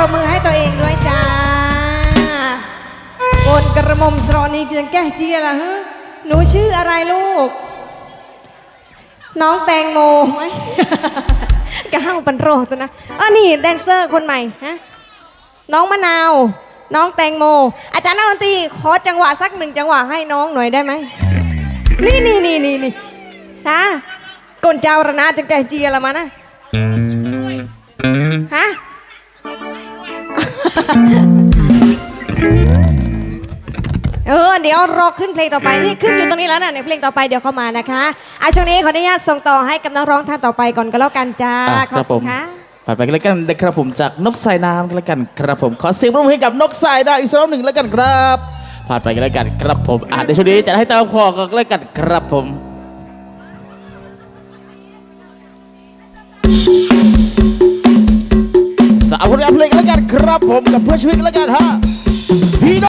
รบมือให้ตัวเองด้วยจ้าโกนกระมมสรอนี่ยังแก้เจียละฮะหนูชื่ออะไรลูก น้องแตงโมไหมกะห้างปันโรตัวนะอ๋อนี่แดนเซอร์คนใหม่ฮะน้องมะนาว น้องแตงโม อาจารย์นักดนตรีขอจังหวะสักหนึ่งจังหวะให้น้องหน่อยได้ไหมนี่นี่นี่นี่นี่นะกนเจ้าระนาจังแกเจียละมานะ เออเดี๋ยวรอขึ้นเพลงต่อไปนี่ขึ้นอยู่ตรงนี้แล้วนะในเพลงต่อไปเดี๋ยวเข้ามานะคะอะช่วงนี้ขออนุญาตส่งต่อให้กับนักร้องท่านต่อไปก่อนก็แล้วกันจ้าอะขอบคุณค่ะผ่านไปกันแล้วกันนะครับผมจากนกสายน้ำกันแล้วกันครับผมขอเสียงปรบมือให้กับนกสายดาวอีกสักรอบหนึ่งแล้วกันครับผ่านไปกันแล้วกันครับผมอะเดี๋ยวช่วงนี้จะให้ตามคอกันแล้วกันครับผมสา ครับผมกับเพื่อชีวิตกันแล้วกันฮะ